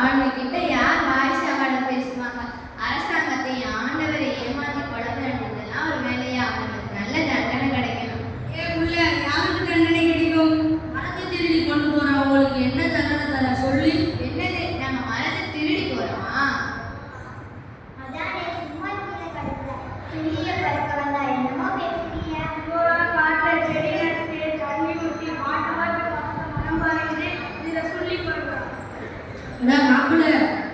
அவனுக்கிட்ட யார் வாய் சவால பேசுவாங்க? அரசாங்கத்தை ஆண்டவரை ஏமாத்தி கொள்ள வேண்டியதெல்லாம் ஒரு வேலையா? அவங்களுக்கு நல்ல தண்டனை கிடைக்கணும். ஏ உள்ள யாருக்கு தண்டனை கிடைக்கும்? மரத்தை திருடி கொண்டு போறவங்களுக்கு என்ன தண்டனை தர சொல்லி. என்னது நம்ம மரத்தை திருடி போறோமா?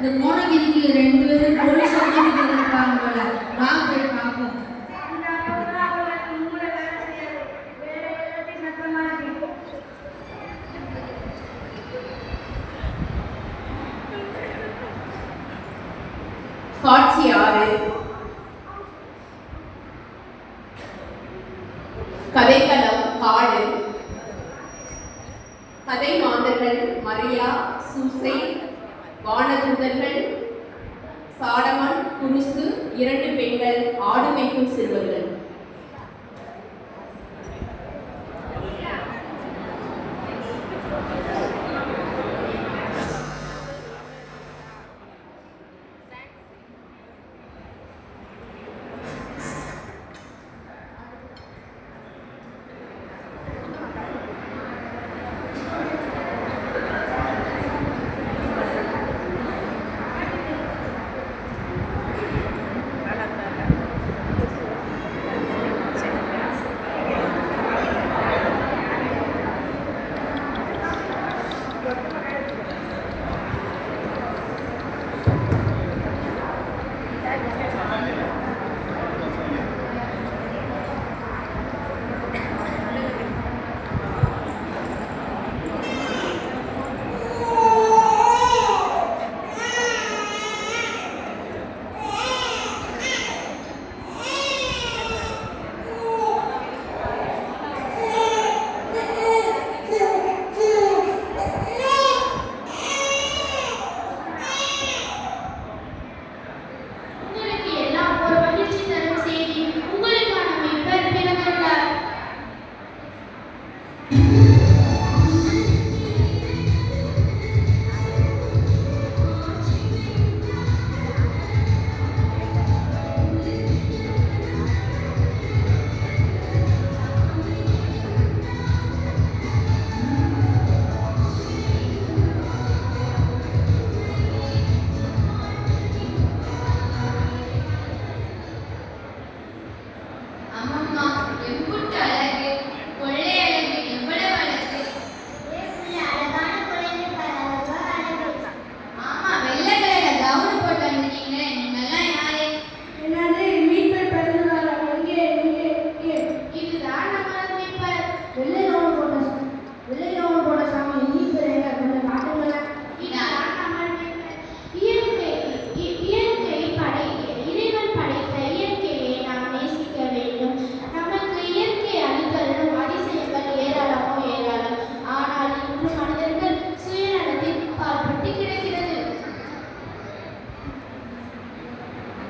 இந்த மோனகிரிக்கு ரெண்டு பேரும் போலீஸ் இருப்பாங்க போல. நான் பார்ப்போம். சாட்சி யாரு கதைக்களம் காடு. கதை மாந்தர்கள் மரியா சூசை வானதூதர்கள் சாடமான் குருசு இரண்டு பெண்கள் ஆடு மேய்க்கும் சிறுவர்கள்.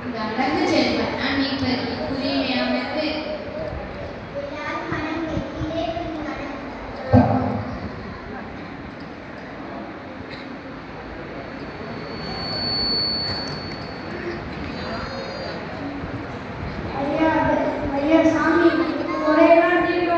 வளர்ந்து செல்வன் நான் நீப்பது புரியலையா உனக்கு ஐயா ஐயா சாமி ஒரே நாள் நீங்க